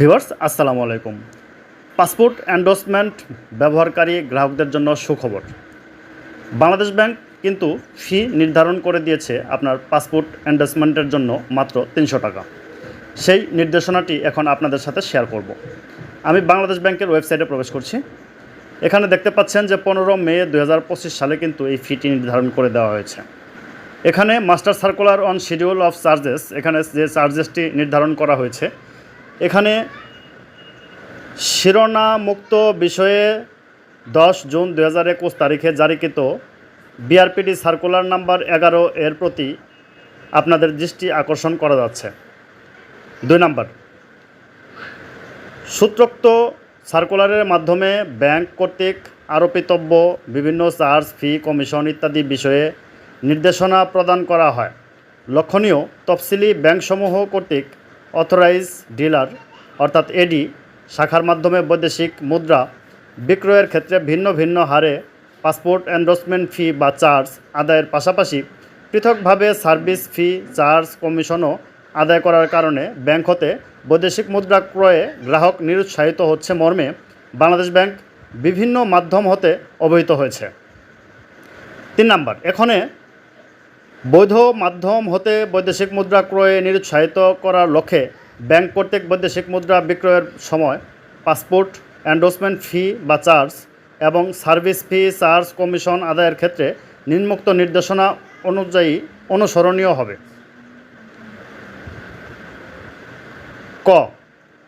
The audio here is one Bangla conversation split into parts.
ভিভার্স আসসালামু আলাইকুম। পাসপোর্ট এন্ডোসমেন্ট ব্যবহারকারী গ্রাহকদের জন্য সুখবর। বাংলাদেশ ব্যাংক কিন্তু ফি নির্ধারণ করে দিয়েছে আপনার পাসপোর্ট এন্ডোসমেন্টের জন্য মাত্র তিনশো টাকা। সেই নির্দেশনাটি এখন আপনাদের সাথে শেয়ার করব। আমি বাংলাদেশ ব্যাংকের ওয়েবসাইটে প্রবেশ করছি। এখানে দেখতে পাচ্ছেন যে পনেরো মে দু হাজার পঁচিশ সালে কিন্তু এই ফিটি নির্ধারণ করে দেওয়া হয়েছে। এখানে master circular on schedule of charges এখানে যে চার্জেসটি নির্ধারণ করা হয়েছে এখানে শিরোনামুক্ত বিষয়ে দশ জুন দু হাজার একুশ তারিখে জারিকৃত বিআরপিডি সার্কুলার নাম্বার এগারো এর প্রতি আপনাদের দৃষ্টি আকর্ষণ করা যাচ্ছে। দুই নাম্বার, সূত্রোক্ত সার্কুলারের মাধ্যমে ব্যাংক কর্তৃক আরোপিতব্য বিভিন্ন চার্জ, ফি, কমিশন ইত্যাদি বিষয়ে নির্দেশনা প্রদান করা হয়। লক্ষণীয়, তফসিলি ব্যাংকসমূহ কর্তৃক অথরাইজ ডিলার, অর্থাৎ এডি শাখার মাধ্যমে বৈদেশিক মুদ্রা বিক্রয়ের ক্ষেত্রে ভিন্ন ভিন্ন হারে পাসপোর্ট এন্ডোসমেন্ট ফি বা চার্জ আদায়ের পাশাপাশি পৃথকভাবে সার্ভিস ফি চার্জ কমিশনও আদায় করার কারণে ব্যাংক হতে বৈদেশিক মুদ্রা ক্রয়ে গ্রাহক নিরুৎসাহিত হচ্ছে মর্মে বাংলাদেশ ব্যাংক বিভিন্ন মাধ্যম হতে অবহিত হয়েছে। তিন নাম্বার, এখানে বৈধ মাধ্যম হতে বৈদেশিক মুদ্রা ক্রয়ে নিরুৎসাহিত করার লক্ষ্যে ব্যাংক কর্তৃক বৈদেশিক মুদ্রা বিক্রয়ের সময় পাসপোর্ট এন্ডোসমেন্ট ফি বা চার্জ এবং সার্ভিস ফি চার্জ কমিশন আদায়ের ক্ষেত্রে নিম্নোক্ত নির্দেশনা অনুযায়ী অনুসরণীয় হবে। ক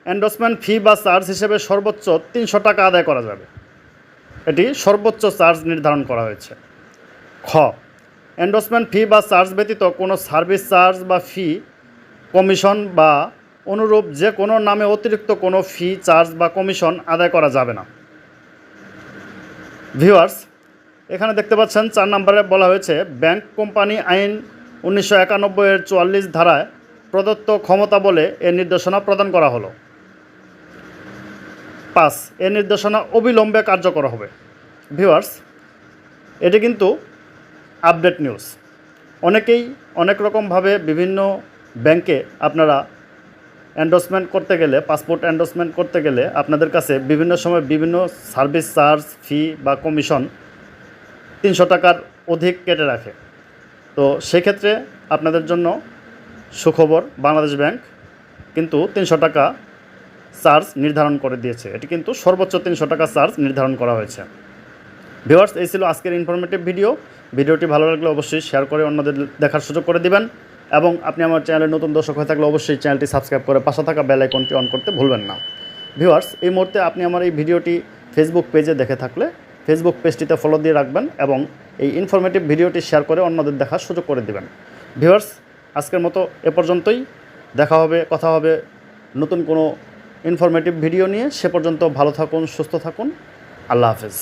এন্ডোসমেন্ট ফি বা চার্জ হিসেবে সর্বোচ্চ তিনশো টাকা আদায় করা যাবে। এটি সর্বোচ্চ চার্জ নির্ধারণ করা হয়েছে। খ এন্ডোসমেন্ট ফি বা চার্জ ব্যতীত কোনো সার্ভিস চার্জ বা ফি কমিশন বা অনুরূপ যে কোনো নামে অতিরিক্ত কোনো ফি চার্জ বা কমিশন আদায় করা যাবে না। ভিউয়ার্স এখানে দেখতে পাচ্ছেন চার নম্বরে বলা হয়েছে ব্যাংক কোম্পানি আইন উনিশশো একানব্বইয়ের চুয়াল্লিশ ধারায় প্রদত্ত ক্ষমতা বলে এ নির্দেশনা প্রদান করা হলো। পাঁচ, এ নির্দেশনা অবিলম্বে কার্যকর হবে। ভিউয়ার্স এটি কিন্তু আপডেট নিউজ। অনেকেই অনেক রকমভাবে বিভিন্ন ব্যাংকে আপনারা এন্ডোসমেন্ট করতে গেলে পাসপোর্ট এন্ডোসমেন্ট করতে গেলে আপনাদের কাছে বিভিন্ন সময় বিভিন্ন সার্ভিস চার্জ ফি বা কমিশন তিনশো টাকার অধিক কেটে রাখে। তো সেক্ষেত্রে আপনাদের জন্য সুখবর, বাংলাদেশ ব্যাংক কিন্তু তিনশো টাকা চার্জ নির্ধারণ করে দিয়েছে। এটি কিন্তু সর্বোচ্চ তিনশো টাকা চার্জ নির্ধারণ করা হয়েছে। ভিউয়ার্স, এই ছিল আজকের ইনফরমেটিভ ভিডিও ভিডিওটি ভালো লাগলে অবশ্যই শেয়ার করে অন্যদের দেখার সুযোগ করে দিবেন। এবং আপনি আমার চ্যানেলে নতুন দর্শক হয়ে থাকলে অবশ্যই চ্যানেলটি সাবস্ক্রাইব করে পাশে থাকা বেল আইকনটি অন করতে ভুলবেন না। ভিউয়ার্স, এই মুহূর্তে আপনি আমার এই ভিডিওটি ফেসবুক পেজে দেখে থাকলে ফেসবুক পেজটিতে ফলো দিয়ে রাখবেন এবং এই ইনফরমেটিভ ভিডিওটি শেয়ার করে অন্যদের দেখার সুযোগ করে দিবেন। ভিউয়ার্স, আজকের মতো এ পর্যন্তই। দেখা হবে, কথা হবে নতুন কোনো ইনফরমেটিভ ভিডিও নিয়ে। সে পর্যন্ত ভালো থাকুন, সুস্থ থাকুন। আল্লাহ হাফেজ।